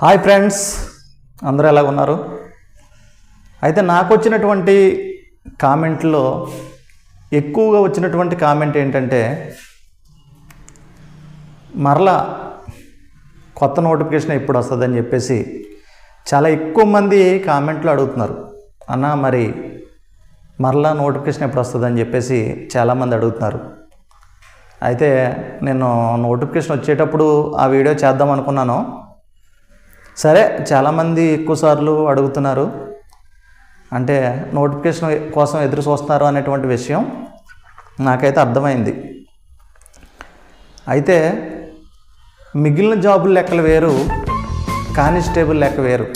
Hi friends అందరూ ఎలా ఉన్నారు? అయితే నాకు వచ్చినటువంటి కామెంట్లో ఎక్కువగా వచ్చినటువంటి కామెంట్ ఏంటంటే మరలా కొత్త నోటిఫికేషన్ ఎప్పుడు వస్తుందని చెప్పేసి చాలా ఎక్కువ మంది కామెంట్లు అడుగుతున్నారు. అన్న మరి మరలా నోటిఫికేషన్ ఎప్పుడు వస్తుందని చెప్పేసి చాలామంది అడుగుతున్నారు. అయితే నేను నోటిఫికేషన్ వచ్చేటప్పుడు ఆ వీడియో చేద్దాం అనుకున్నాను. సరే చాలామంది ఎక్కువసార్లు అడుగుతున్నారు. అంటే నోటిఫికేషన్ కోసం ఎదురు చూస్తున్నారు అనేటువంటి విషయం నాకైతే అర్థమైంది. అయితే మిగిలిన జాబుల లెక్కలు వేరు కానిస్టేబుల్ లెక్క వేరు.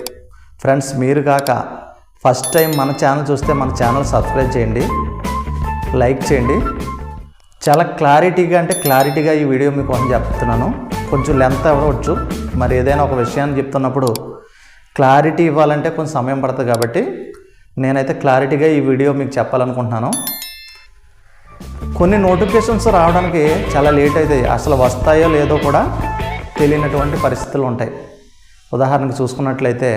ఫ్రెండ్స్ మీరు కాక ఫస్ట్ టైం మన ఛానల్ చూస్తే మన ఛానల్ సబ్స్క్రైబ్ చేయండి లైక్ చేయండి. చాలా క్లారిటీగా అంటే క్లారిటీగా ఈ వీడియో మీకు అని చెప్తున్నాను. కొంచెం లెంత్ అవ్వచ్చు. మరి ఏదైనా ఒక విషయాన్ని చెప్తున్నప్పుడు క్లారిటీ ఇవ్వాలంటే కొంచెం సమయం పడుతుంది కాబట్టి నేనైతే క్లారిటీగా ఈ వీడియో మీకు చెప్పాలనుకుంటున్నాను. కొన్ని నోటిఫికేషన్స్ రావడానికి చాలా లేట్ అవుతాయి అసలు వస్తాయో లేదో కూడా తెలియనటువంటి పరిస్థితులు ఉంటాయి. ఉదాహరణకు చూసుకున్నట్లయితే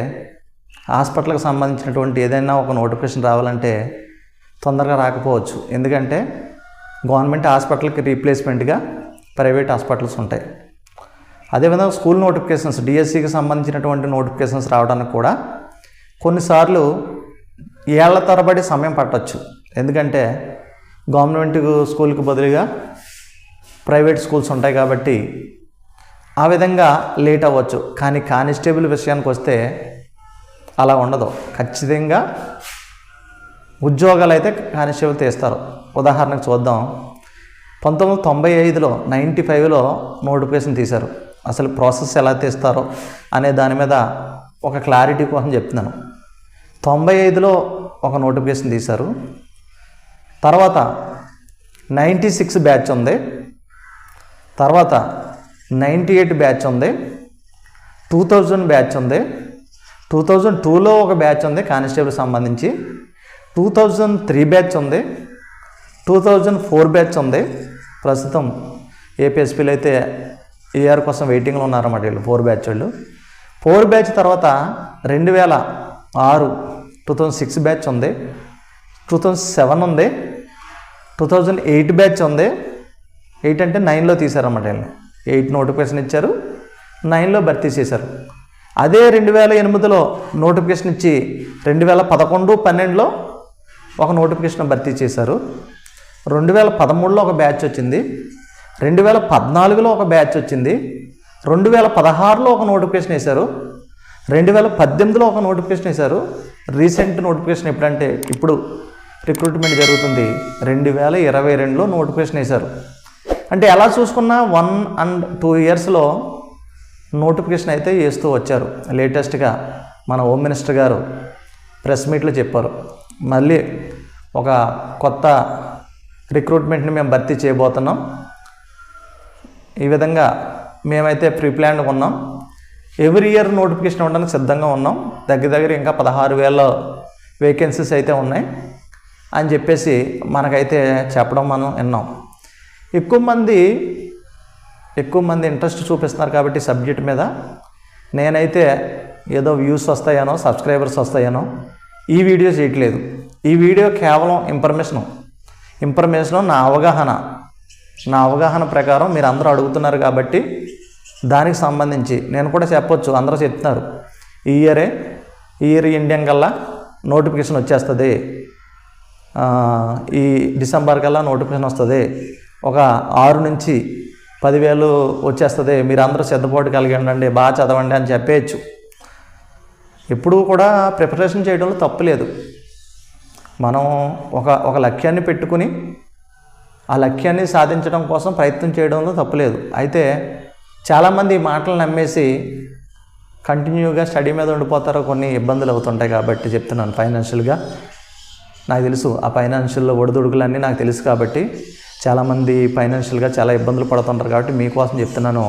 హాస్పిటల్కి సంబంధించినటువంటి ఏదైనా ఒక నోటిఫికేషన్ రావాలంటే తొందరగా రాకపోవచ్చు. ఎందుకంటే గవర్నమెంట్ హాస్పిటల్కి రీప్లేస్మెంట్గా ప్రైవేట్ హాస్పిటల్స్ ఉంటాయి. అదేవిధంగా స్కూల్ నోటిఫికేషన్స్ డిఎస్సికి సంబంధించినటువంటి నోటిఫికేషన్స్ రావడానికి కూడా కొన్నిసార్లు ఏళ్ళ తరబడి సమయం పట్టవచ్చు ఎందుకంటే గవర్నమెంట్ స్కూల్కి బదులుగా ప్రైవేట్ స్కూల్స్ ఉంటాయి కాబట్టి ఆ విధంగా లేట్ అవ్వచ్చు. కానీ కానిస్టేబుల్ విషయానికి వస్తే అలా ఉండదు. ఖచ్చితంగా ఉద్యోగాలు అయితే కానిస్టేబుల్ తీస్తారు. ఉదాహరణకు చూద్దాం. పంతొమ్మిది వందల తొంభై ఐదులో నైంటీ ఫైవ్లో నోటిఫికేషన్ తీశారు. అసలు ప్రాసెస్ ఎలా తీస్తారో అనే దాని మీద ఒక క్లారిటీ కోసం చెప్తున్నాను. తొంభై ఐదులో ఒక నోటిఫికేషన్ తీశారు. తర్వాత నైంటీ సిక్స్ బ్యాచ్ ఉంది. తర్వాత నైంటీ ఎయిట్ బ్యాచ్ ఉంది. టూ థౌజండ్ బ్యాచ్ ఉంది. టూ థౌజండ్ టూలో ఒక బ్యాచ్ ఉంది కానిస్టేబుల్ సంబంధించి. టూ థౌజండ్ త్రీ బ్యాచ్ ఉంది. టూ థౌజండ్ ఫోర్ బ్యాచ్ ఉంది. ప్రస్తుతం ఏపీఎస్పీలు అయితే ఏఆర్ కోసం వెయిటింగ్లో ఉన్నారన్నమాట వీళ్ళు ఫోర్ బ్యాచ్ వాళ్ళు. ఫోర్ బ్యాచ్ తర్వాత రెండు వేల ఆరు టూ థౌజండ్ సిక్స్ బ్యాచ్ ఉంది టూ థౌజండ్ సెవెన్ ఉంది టూ థౌజండ్ ఎయిట్ బ్యాచ్ ఉంది. ఎయిట్ అంటే నైన్లో తీశారన్నమాట వీళ్ళు ఎయిట్ నోటిఫికేషన్ ఇచ్చారు నైన్లో భర్తీ చేశారు. అదే రెండు వేల ఎనిమిదిలో నోటిఫికేషన్ ఇచ్చి రెండు వేల పదకొండు పన్నెండులో ఒక నోటిఫికేషన్ భర్తీ చేశారు. రెండు వేల పదమూడులో ఒక బ్యాచ్ వచ్చింది. రెండు వేల పద్నాలుగులో ఒక బ్యాచ్ వచ్చింది. రెండు వేల పదహారులో ఒక నోటిఫికేషన్ వేశారు. రెండు వేల పద్దెనిమిదిలో ఒక నోటిఫికేషన్ వేశారు. రీసెంట్ నోటిఫికేషన్ ఎప్పుడంటే ఇప్పుడు రిక్రూట్మెంట్ జరుగుతుంది. రెండు వేల ఇరవై రెండులో నోటిఫికేషన్ వేశారు. అంటే ఎలా చూసుకున్నా వన్ అండ్ టూ ఇయర్స్లో నోటిఫికేషన్ అయితే వేస్తూ వచ్చారు. లేటెస్ట్గా మన హోమ్ మినిస్టర్ గారు ప్రెస్ మీట్లో చెప్పారు. మళ్ళీ ఒక కొత్త రిక్రూట్మెంట్ని మేము భర్తీ చేయబోతున్నాం. ఈ విధంగా మేమైతే ప్రీ ప్లాన్ ఉన్నాం. ఎవ్రీ ఇయర్ నోటిఫికేషన్ ఇవ్వడానికి సిద్ధంగా ఉన్నాం. దగ్గర దగ్గర ఇంకా పదహారు వేల వేకెన్సీస్ అయితే ఉన్నాయి అని చెప్పేసి మనకైతే చెప్పడం మనం విన్నాం. ఎక్కువ మంది ఎక్కువ మంది ఇంట్రెస్ట్ చూపిస్తున్నారు కాబట్టి సబ్జెక్ట్ మీద. నేనైతే ఏదో వ్యూస్ వస్తాయనో సబ్స్క్రైబర్స్ వస్తాయనో ఈ వీడియో చేయట్లేదు. ఈ వీడియో కేవలం ఇన్ఫర్మేషను. ఇన్ఫర్మేషను నా అవగాహన. నా అవగాహన ప్రకారం మీరు అందరూ అడుగుతున్నారు కాబట్టి దానికి సంబంధించి నేను కూడా చెప్పొచ్చు అందరూ చెప్తున్నారు. ఈ ఇయరే ఈ ఇయర్ ఇండియన్ కల్లా నోటిఫికేషన్ వచ్చేస్తుంది. ఈ డిసెంబర్ కల్లా నోటిఫికేషన్ వస్తుంది. ఒక ఆరు నుంచి పదివేలు వచ్చేస్తుంది. మీరు అందరూ సిద్ధపాటు కలిగి ఉండండి బాగా చదవండి అని చెప్పేయచ్చు. ఎప్పుడూ కూడా ప్రిపరేషన్ చేయడంలో తప్పు లేదు. మనం ఒక ఒక లక్ష్యాన్ని పెట్టుకుని ఆ లక్ష్యాన్ని సాధించడం కోసం ప్రయత్నం చేయడంలో తప్పులేదు. అయితే చాలామంది ఈ మాటలు నమ్మేసి కంటిన్యూగా స్టడీ మీద ఉండిపోతారో కొన్ని ఇబ్బందులు అవుతుంటాయి కాబట్టి చెప్తున్నాను ఫైనాన్షియల్గా. నాకు తెలుసు ఆ ఫైనాన్షియల్లో ఒడిదుడుకులన్నీ నాకు తెలుసు కాబట్టి చాలామంది ఫైనాన్షియల్గా చాలా ఇబ్బందులు పడుతుంటారు కాబట్టి మీకోసం చెప్తున్నాను.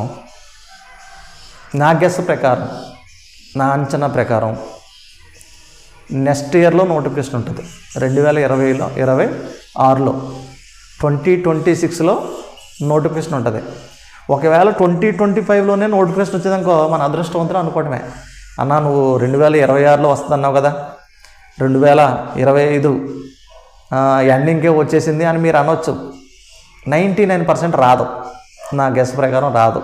నా గెస్ ప్రకారం నా అంచనా ప్రకారం నెక్స్ట్ ఇయర్లో నోటిఫికేషన్ ఉంటుంది. రెండు వేల ఇరవైలో ఇరవై ఆరులో. ట్వంటీ ట్వంటీ సిక్స్లో నోటిఫికేషన్ ఉంటుంది. ఒకవేళ ట్వంటీ ట్వంటీ ఫైవ్లోనే నోటిఫికేషన్ వచ్చేదనుకో మన అదృష్టవంతులు అనుకోవడమే అన్న నువ్వు రెండు వేల ఇరవై ఆరులో వస్తుందన్నావు కదా. రెండు వేల ఇరవై ఐదు ఎండింగ్కే వచ్చేసింది అని మీరు అనొచ్చు. నైంటీ నైన్ పర్సెంట్ రాదు. నా గెస్ ప్రకారం రాదు.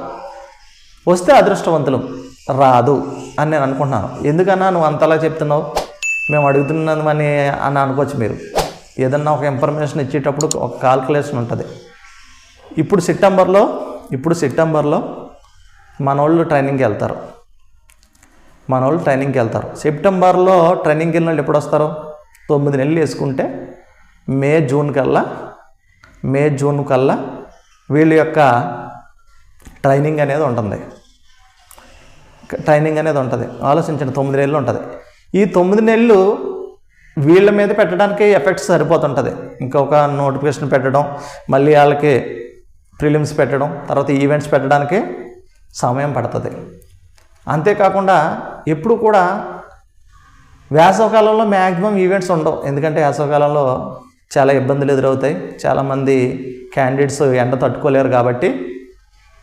వస్తే అదృష్టవంతులు. రాదు అని నేను అనుకుంటున్నాను. ఎందుకన్నా నువ్వు అంతలా చెప్తున్నావు? మేము అడుగుతున్నామని అని అనుకోవచ్చు మీరు. ఏదన్నా ఒక ఇన్ఫర్మేషన్ ఇచ్చేటప్పుడు ఒక కాల్కులేషన్ ఉంటుంది. ఇప్పుడు సెప్టెంబర్లో ఇప్పుడు సెప్టెంబర్లో మన వాళ్ళు ట్రైనింగ్కి వెళ్తారు. మన వాళ్ళు ట్రైనింగ్కి వెళ్తారు. సెప్టెంబర్లో ట్రైనింగ్కి వెళ్ళిన వాళ్ళు ఎప్పుడు వస్తారు? తొమ్మిది నెలలు వేసుకుంటే మే జూన్ కల్లా మే జూన్ కల్లా వీళ్ళ యొక్క ట్రైనింగ్ అనేది ఉంటుంది. ట్రైనింగ్ అనేది ఉంటుంది. ఆలోచించండి తొమ్మిది నెలలు ఉంటుంది. ఈ తొమ్మిది నెలలు వీళ్ళ మీద పెట్టడానికి ఎఫెక్ట్స్ సరిపోతుంటుంది. ఇంకొక నోటిఫికేషన్ పెట్టడం మళ్ళీ వాళ్ళకి ప్రిలిమ్స్ పెట్టడం తర్వాత ఈవెంట్స్ పెట్టడానికి సమయం పడుతుంది. అంతేకాకుండా ఎప్పుడు కూడా వేసవకాలంలో మ్యాక్సిమం ఈవెంట్స్ ఉండవు. ఎందుకంటే వేసవకాలంలో చాలా ఇబ్బందులు ఎదురవుతాయి. చాలామంది క్యాండిడేట్స్ ఎండ తట్టుకోలేరు కాబట్టి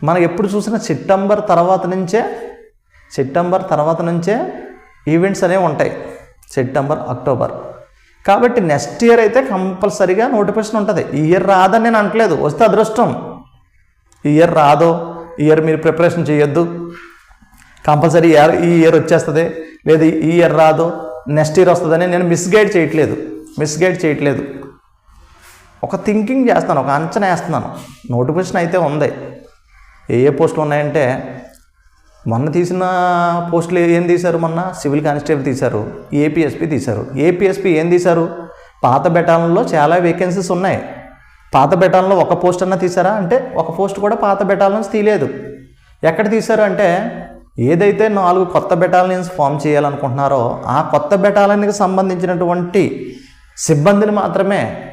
మనం ఎప్పుడు చూసినా సెప్టెంబర్ తర్వాత నుంచే సెప్టెంబర్ తర్వాత నుంచే ఈవెంట్స్ అనేవి ఉంటాయి. September October. కాబట్టి నెక్స్ట్ ఇయర్ అయితే కంపల్సరీగా నోటిఫికేషన్ ఉంటుంది. ఈ ఇయర్ రాదని నేను అనట్లేదు వస్తే అదృష్టం. ఈ ఇయర్ రాదో ఈ ఇయర్ మీరు ప్రిపరేషన్ చేయొద్దు. కంపల్సరీ ఇయర్ ఈ ఇయర్ వచ్చేస్తుంది. లేదు ఈ ఇయర్ రాదు నెక్స్ట్ ఇయర్ వస్తుందని నేను మిస్గైడ్ చేయట్లేదు. మిస్గైడ్ చేయట్లేదు. ఒక థింకింగ్ చేస్తాను ఒక అంచనా వేస్తున్నాను. నోటిఫికేషన్ అయితే ఉంది. ఏ ఏ పోస్టులు ఉన్నాయంటే మొన్న తీసిన పోస్టులు ఏం తీశారు మొన్న? సివిల్ కానిస్టేబుల్ తీశారు ఏపీఎస్పీ తీశారు. ఏపీఎస్పీ ఏం తీశారు? పాత బెటాలంలో చాలా వేకెన్సీస్ ఉన్నాయి. పాత బెటాలంలో ఒక పోస్ట్ అన్నా తీసారా అంటే ఒక పోస్ట్ కూడా పాత బెటాలన్స్ తీయలేదు. ఎక్కడ తీశారు అంటే ఏదైతే నాలుగు కొత్త బెటాలియన్స్ ఫామ్ చేయాలనుకుంటున్నారో ఆ కొత్త బెటాలియన్కి సంబంధించినటువంటి సిబ్బందిని మాత్రమే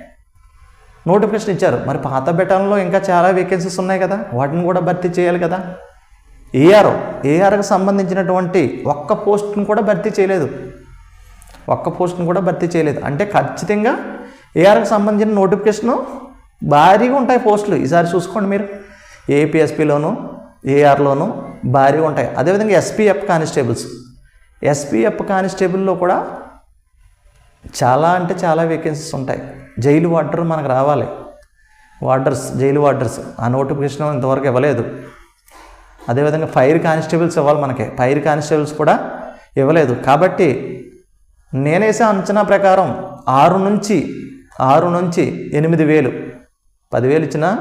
నోటిఫికేషన్ ఇచ్చారు. మరి పాత బెటాలియన్లో ఇంకా చాలా వేకెన్సీస్ ఉన్నాయి కదా? వాటిని కూడా భర్తీ చేయాలి కదా? ఏఆర్ ఏఆర్కి సంబంధించినటువంటి ఒక్క పోస్ట్ని కూడా భర్తీ చేయలేదు. ఒక్క పోస్ట్ని కూడా భర్తీ చేయలేదు. అంటే ఖచ్చితంగా ఏఆర్కి సంబంధించిన నోటిఫికేషను భారీగా ఉంటాయి పోస్టులు. ఈసారి చూసుకోండి మీరు. ఏపీఎస్పీలోను ఏఆర్లోను భారీగా ఉంటాయి. అదేవిధంగా ఎస్పీఎఫ్ కానిస్టేబుల్స్. ఎస్పీఎఫ్ కానిస్టేబుల్లో కూడా చాలా అంటే చాలా వేకెన్సీస్ ఉంటాయి. జైలు వార్డర్ మనకు రావాలి. Warders jail warders. ఆ నోటిఫికేషన్ ఇంతవరకు ఇవ్వలేదు. అదేవిధంగా ఫైర్ కానిస్టేబుల్స్ ఇవ్వాలి మనకి. ఫైర్ కానిస్టేబుల్స్ కూడా ఇవ్వలేదు. కాబట్టి నేనేసే అంచనా ప్రకారం ఆరు నుంచి ఆరు నుంచి ఎనిమిది వేలు. పదివేలు ఇచ్చినా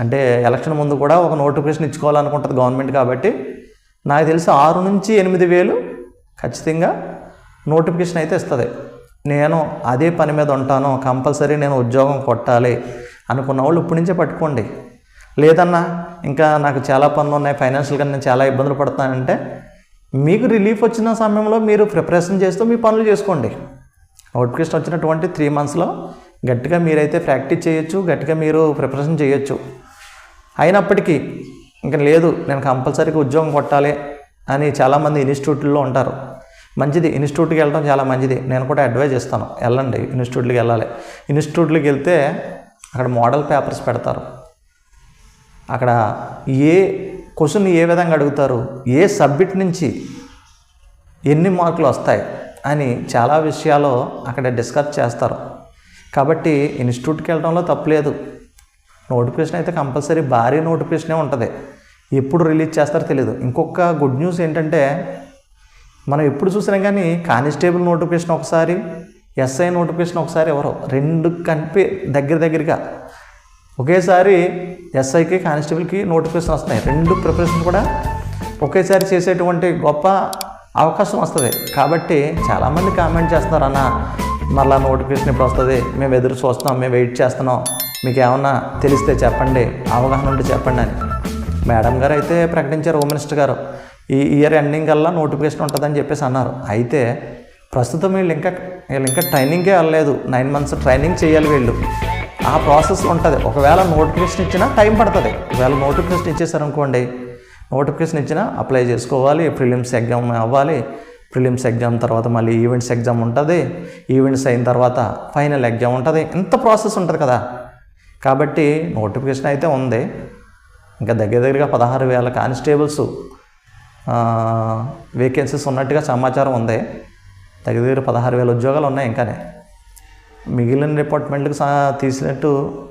అంటే ఎలక్షన్ ముందు కూడా ఒక నోటిఫికేషన్ ఇచ్చుకోవాలనుకుంటుంది గవర్నమెంట్ కాబట్టి నాకు తెలిసి ఆరు నుంచి ఎనిమిది వేలు ఖచ్చితంగా నోటిఫికేషన్ అయితే ఇస్తుంది. నేను అదే పని మీద ఉంటాను. కంపల్సరీ నేను ఉద్యోగం కొట్టాలి అనుకున్న వాళ్ళు ఇప్పటి నుంచే పట్టుకోండి. లేదన్నా ఇంకా నాకు చాలా పనులు ఉన్నాయి. ఫైనాన్షియల్గా నేను చాలా ఇబ్బందులు పడతానంటే మీకు రిలీఫ్ వచ్చిన సమయంలో మీరు ప్రిపరేషన్ చేస్తూ మీ పనులు చేసుకోండి. నోటిఫికేషన్ వచ్చినటువంటి త్రీ మంత్స్లో గట్టిగా మీరైతే ప్రాక్టీస్ చేయొచ్చు గట్టిగా మీరు ప్రిపరేషన్ చేయొచ్చు. అయినప్పటికీ ఇంకా లేదు నేను కంపల్సరీగా ఉద్యోగం కొట్టాలి అని చాలామంది ఇన్స్టిట్యూట్లో ఉంటారు. మంచిది ఇన్స్టిట్యూట్కి వెళ్ళడం చాలా మంచిది. నేను కూడా అడ్వైజ్ ఇస్తాను వెళ్ళండి ఇన్స్టిట్యూట్కి వెళ్ళాలి. ఇన్స్టిట్యూట్కి వెళ్తే అక్కడ మోడల్ పేపర్స్ పెడతారు. అక్కడ ఏ క్వశ్చన్ ఏ విధంగా అడుగుతారు? ఏ సబ్జెక్ట్ నుంచి ఎన్ని మార్కులు వస్తాయి? అని చాలా విషయాలు అక్కడ డిస్కస్ చేస్తారు. కాబట్టి ఇన్స్టిట్యూట్కి వెళ్ళడంలో తప్పులేదు నోటిఫికేషన్ అయితే కంపల్సరీ భారీ నోటిఫికేషనే ఉంటుంది. ఎప్పుడు రిలీజ్ చేస్తారో తెలియదు ఇంకొక గుడ్ న్యూస్ ఏంటంటే మనం ఎప్పుడు చూసినా కానీ కానిస్టేబుల్ నోటిఫికేషన్ ఒకసారి ఎస్ఐ నోటిఫికేషన్ ఒకసారి ఎవరో రెండు కలిపి దగ్గర దగ్గరగా ఒకేసారి ఎస్ఐకి కానిస్టేబుల్కి నోటిఫికేషన్ వస్తున్నాయి. రెండు ప్రిపరేషన్ కూడా ఒకేసారి చేసేటువంటి గొప్ప అవకాశం వస్తుంది. కాబట్టి చాలామంది కామెంట్ చేస్తున్నారు అన్న మళ్ళా నోటిఫికేషన్ ఎప్పుడు వస్తుంది. మేము ఎదురు చూస్తున్నాం మేము వెయిట్ చేస్తున్నాం. మీకు ఏమన్నా తెలిస్తే చెప్పండి అవగాహన ఉంటే చెప్పండి అని. మేడం గారు అయితే ప్రకటించారు హోమ్ మినిస్టర్ గారు. ఈ ఇయర్ ఎండింగ్ కల్లా నోటిఫికేషన్ ఉంటుందని చెప్పేసి అన్నారు. అయితే ప్రస్తుతం వీళ్ళు ఇంకా వీళ్ళు ఇంకా ట్రైనింగ్కే వెళ్ళలేదు. నైన్ మంత్స్ ట్రైనింగ్ చేయాలి వీళ్ళు. ఆ ప్రాసెస్ ఉంటుంది. ఒకవేళ నోటిఫికేషన్ ఇచ్చినా టైం పడుతుంది. ఒకవేళ నోటిఫికేషన్ ఇచ్చేసారనుకోండి నోటిఫికేషన్ ఇచ్చినా అప్లై చేసుకోవాలి ప్రిలిమ్స్ ఎగ్జామ్ అవ్వాలి. ప్రిలిమ్స్ ఎగ్జామ్ తర్వాత మళ్ళీ ఈవెంట్స్ ఎగ్జామ్ ఉంటుంది. ఈవెంట్స్ అయిన తర్వాత ఫైనల్ ఎగ్జామ్ ఉంటుంది. ఇంత ప్రాసెస్ ఉంటుంది కదా. కాబట్టి నోటిఫికేషన్ అయితే ఉంది. ఇంకా దగ్గర దగ్గరగా పదహారు వేల కానిస్టేబుల్స్ వేకెన్సీస్ ఉన్నట్టుగా సమాచారం ఉంది. దగ్గర దగ్గర పదహారు వేల ఉద్యోగాలు ఉన్నాయి ఇంకానే. మిగిలిన డిపార్ట్మెంట్కి సా తీసినట్టు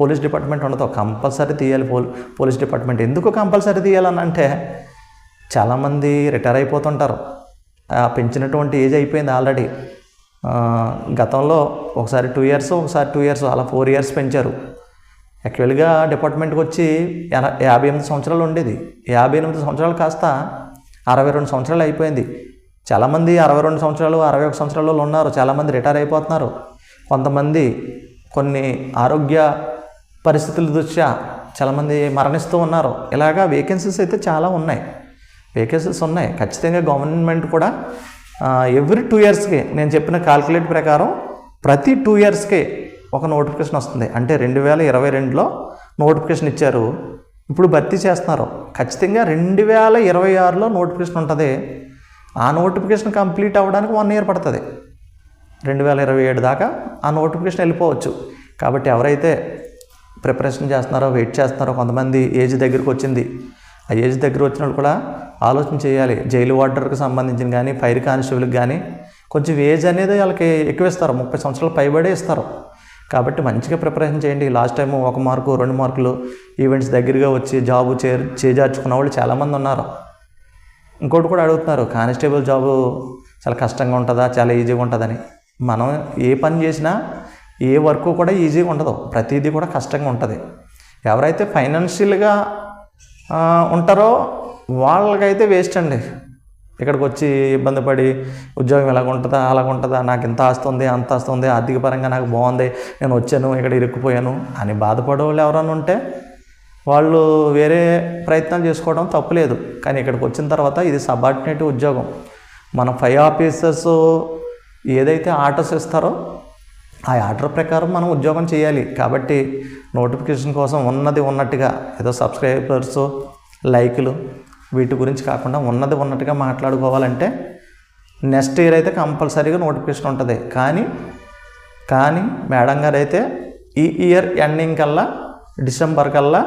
పోలీస్ డిపార్ట్మెంట్ ఉండదు. కంపల్సరీ తీయాలి పోల్ పోలీస్ డిపార్ట్మెంట్. ఎందుకు కంపల్సరీ తీయాలని అంటే చాలామంది రిటైర్ అయిపోతుంటారు. పెంచినటువంటి ఏజ్ అయిపోయింది ఆల్రెడీ. గతంలో ఒకసారి టూ ఇయర్స్ ఒకసారి టూ ఇయర్స్ అలా ఫోర్ ఇయర్స్ పెంచారు. యాక్చువల్గా డిపార్ట్మెంట్కి వచ్చి ఎన- యాభై ఎనిమిది సంవత్సరాలు ఉండేది. యాభై ఎనిమిది సంవత్సరాలు కాస్త అరవై రెండు సంవత్సరాలు అయిపోయింది. చాలామంది అరవై రెండు సంవత్సరాలు అరవై ఒక సంవత్సరాల వాళ్ళు ఉన్నారు. చాలామంది రిటైర్ అయిపోతున్నారు. కొంతమంది కొన్ని ఆరోగ్య పరిస్థితుల దృష్ట్యా చాలామంది మరణిస్తూ ఉన్నారు. ఇలాగా వేకెన్సీస్ అయితే చాలా ఉన్నాయి. వేకెన్సీస్ ఉన్నాయి. ఖచ్చితంగా గవర్నమెంట్ కూడా ఎవ్రీ టూ ఇయర్స్కి నేను చెప్పిన కాల్కులేట్ ప్రకారం ప్రతి టూ ఇయర్స్కి ఒక నోటిఫికేషన్ వస్తుంది. అంటే రెండు వేల ఇరవై రెండులో నోటిఫికేషన్ ఇచ్చారు. ఇప్పుడు భర్తీ చేస్తున్నారు. ఖచ్చితంగా రెండు వేల ఇరవై ఆరులో నోటిఫికేషన్ ఉంటుంది. ఆ నోటిఫికేషన్ కంప్లీట్ అవ్వడానికి వన్ ఇయర్ పడుతుంది. రెండు వేల ఇరవై ఏడు దాకా ఆ నోటిఫికేషన్ వెళ్ళిపోవచ్చు. కాబట్టి ఎవరైతే ప్రిపరేషన్ చేస్తున్నారో వెయిట్ చేస్తున్నారో కొంతమంది ఏజ్ దగ్గరికి వచ్చింది. ఆ ఏజ్ దగ్గర వచ్చిన వాళ్ళు కూడా ఆలోచన చేయాలి. జైలు వార్డర్కి సంబంధించిన కానీ ఫైర్ కానిస్టేబుల్కి కానీ కొంచెం ఏజ్ అనేది వాళ్ళకి ఎక్కువ ఇస్తారు. ముప్పై సంవత్సరాలు పైబడే ఇస్తారు. కాబట్టి మంచిగా ప్రిపరేషన్ చేయండి. లాస్ట్ టైం ఒక మార్కు రెండు మార్కులు ఈవెంట్స్ దగ్గరగా వచ్చి జాబు చే చేజార్చుకున్న వాళ్ళు చాలామంది ఉన్నారు. ఇంకోటి కూడా అడుగుతున్నారు. కానిస్టేబుల్ జాబు చాలా కష్టంగా ఉంటుందా? చాలా ఈజీగా ఉంటుందని. మనం ఏ పని చేసినా ఏ వర్క్ కూడా ఈజీగా ఉండదు. ప్రతిదీ కూడా కష్టంగా ఉంటుంది. ఎవరైతే ఫైనాన్షియల్గా ఉంటారో వాళ్ళకైతే వేస్ట్ అండి. ఇక్కడికి వచ్చి ఇబ్బంది పడి ఉద్యోగం ఎలాగ ఉంటుందా అలాగ ఉంటుందా నాకు ఇంత ఆస్తి ఉంది అంత ఆస్తి ఉంది ఆర్థిక పరంగా నాకు బాగుంది నేను వచ్చాను ఇక్కడ ఇరుక్కుపోయాను అని బాధపడే వాళ్ళు ఎవరైనా ఉంటే వాళ్ళు వేరే ప్రయత్నాలు చేసుకోవడం తప్పులేదు. కానీ ఇక్కడికి వచ్చిన తర్వాత ఇది సబార్డినేట్ ఉద్యోగం. మన ఫైవ్ ఆఫీసర్స్ ఏదైతే ఆర్డర్స్ ఇస్తారో ఆ ఆర్డర్ ప్రకారం మనం ఉద్యోగం చేయాలి. కాబట్టి నోటిఫికేషన్ కోసం ఉన్నది ఉన్నట్టుగా ఏదో సబ్స్క్రైబర్స్ లైకులు వీటి గురించి కాకుండా ఉన్నది ఉన్నట్టుగా మాట్లాడుకోవాలంటే నెక్స్ట్ ఇయర్ అయితే కంపల్సరీగా నోటిఫికేషన్ ఉంటుంది. కానీ కానీ మేడం గారు అయితే ఈ ఇయర్ ఎండింగ్ కల్లా డిసెంబర్ కల్లా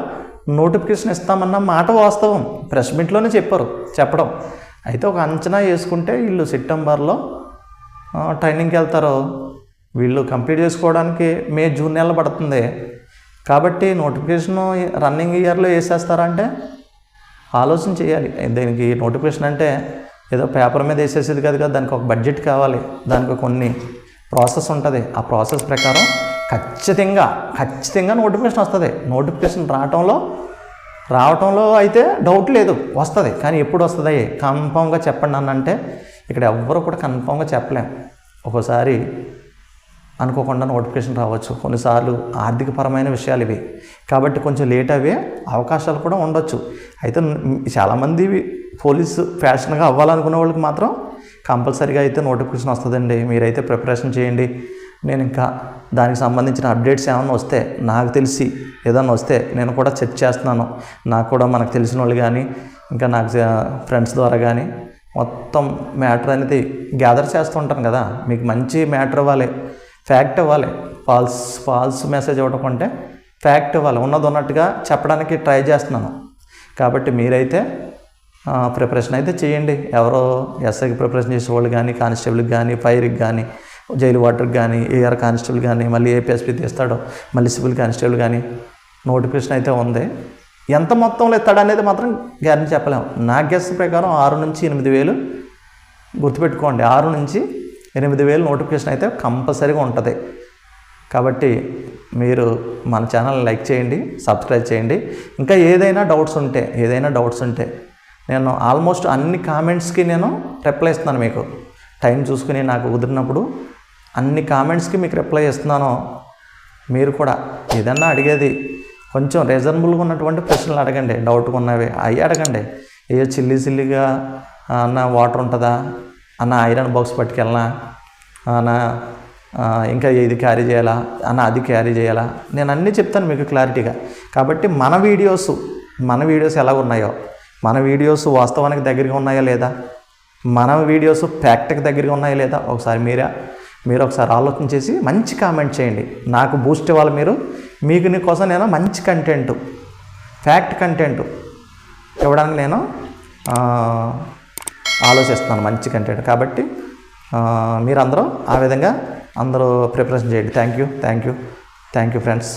నోటిఫికేషన్ ఇస్తామన్న మాట వాస్తవం. ప్రెస్ మీట్లోనే చెప్పారు చెప్పడం. అయితే ఒక అంచనా వేసుకుంటే వీళ్ళు సెప్టెంబర్లో ట్రైనింగ్కి వెళ్తారు వీళ్ళు కంప్లీట్ చేసుకోవడానికి మే జూన్ నెల పడుతుంది. కాబట్టి నోటిఫికేషన్ రన్నింగ్ ఇయర్లో వేసేస్తారంటే ఆలోచన చేయాలి. దీనికి నోటిఫికేషన్ అంటే ఏదో పేపర్ మీద వేసేసేది కాదు కదా దానికి ఒక బడ్జెట్ కావాలి. దానికి కొన్ని ప్రాసెస్ ఉంటుంది. ఆ ప్రాసెస్ ప్రకారం ఖచ్చితంగా ఖచ్చితంగా నోటిఫికేషన్ వస్తుంది. నోటిఫికేషన్ రావటంలో రావటంలో అయితే డౌట్ లేదు. వస్తుంది. కానీ ఎప్పుడు వస్తుంది? కన్ఫామ్గా చెప్పండి అన్నంటే అంటే ఇక్కడ ఎవ్వరు కూడా కన్ఫామ్గా చెప్పలేం. ఒక్కోసారి అనుకోకుండా నోటిఫికేషన్ రావచ్చు. కొన్నిసార్లు ఆర్థికపరమైన విషయాలు ఇవి. కాబట్టి కొంచెం లేట్ అవే అవకాశాలు కూడా ఉండొచ్చు. అయితే చాలామంది పోలీసు ఫ్యాషన్గా అవ్వాలనుకునే వాళ్ళకి మాత్రం కంపల్సరీగా అయితే నోటిఫికేషన్ వస్తుందండి. మీరైతే ప్రిపరేషన్ చేయండి. నేను ఇంకా దానికి సంబంధించిన అప్డేట్స్ ఏమైనా వస్తే నాకు తెలిసి ఏదన్నా వస్తే నేను కూడా చెక్ చేస్తున్నాను. నాకు కూడా మనకు తెలిసిన వాళ్ళు కానీ ఇంకా నాకు ఫ్రెండ్స్ ద్వారా కానీ మొత్తం మ్యాటర్ అనేది గ్యాదర్ చేస్తూ ఉంటాను కదా మీకు మంచి మ్యాటర్ ఇవ్వాలి ఫ్యాక్ట్ ఇవ్వాలి ఫాల్స్ ఫాల్స్ మెసేజ్ ఇవ్వకుంటే ఫ్యాక్ట్ ఇవ్వాలి ఉన్నది ఉన్నట్టుగా చెప్పడానికి ట్రై చేస్తున్నాను. కాబట్టి మీరైతే ప్రిపరేషన్ అయితే చేయండి. ఎవరో ఎస్ఐకి ప్రిపరేషన్ చేసేవాళ్ళు కానీ కానిస్టేబుల్కి కానీ ఫైర్కి కానీ జైలు వాటర్కి కానీ ఏఆర్ కానిస్టేబుల్ కానీ మళ్ళీ ఏపీఎస్పీ తీస్తాడో మళ్ళీ సివిల్ కానిస్టేబుల్ కానీ నోటిఫికేషన్ అయితే ఉంది. ఎంత మొత్తంలో ఇస్తాడు అనేది మాత్రం గ్యారెంటీ చెప్పలేము. నా గెస్ ప్రకారం ఆరు నుంచి ఎనిమిది వేలు గుర్తుపెట్టుకోండి. ఆరు నుంచి ఎనిమిది వేలు నోటిఫికేషన్ అయితే కంపల్సరీగా ఉంటుంది. కాబట్టి మీరు మన ఛానల్ లైక్ చేయండి సబ్స్క్రైబ్ చేయండి. ఇంకా ఏదైనా డౌట్స్ ఉంటే ఏదైనా డౌట్స్ ఉంటే నేను ఆల్మోస్ట్ అన్ని కామెంట్స్కి నేను రిప్లై ఇస్తున్నాను మీకు. టైం చూసుకుని నాకు కుదిరినప్పుడు అన్ని కామెంట్స్కి మీకు రిప్లై ఇస్తున్నాను మీరు కూడా ఏదన్నా అడిగేది కొంచెం రీజనబుల్గా ఉన్నటువంటి ప్రశ్నలు అడగండి డౌట్గా ఉన్నవి అవి అడగండి. ఏ చిల్లి చిల్లిగా అన్న వాటర్ ఉంటుందా? అన్న ఐరన్ బాక్స్ పట్టుకెళ్ళనా? అన్న ఇంకా ఇది క్యారీ చేయాలా? అన్న అది క్యారీ చేయాలా? నేను అన్నీ చెప్తాను మీకు క్లారిటీగా కాబట్టి మన వీడియోస్ మన వీడియోస్ ఎలా ఉన్నాయో మన వీడియోస్ వాస్తవానికి దగ్గరగా ఉన్నాయా లేదా? మన వీడియోస్ ఫ్యాక్ట్కి దగ్గరగా ఉన్నాయా లేదా? ఒకసారి మీరే మీరు ఒకసారి ఆలోచన చేసి మంచి కామెంట్ చేయండి. నాకు బూస్ట్ ఇవ్వాలి మీరు. మీకు నీ కోసం నేను మంచి కంటెంట్ ఫ్యాక్ట్ కంటెంట్ ఇవ్వడానికి నేను ఆలోచిస్తున్నాను మంచి కంటెంట్ కాబట్టి మీరందరూ ఆ విధంగా అందరూ ప్రిపరేషన్ చేయండి. Thank you thank you thank you friends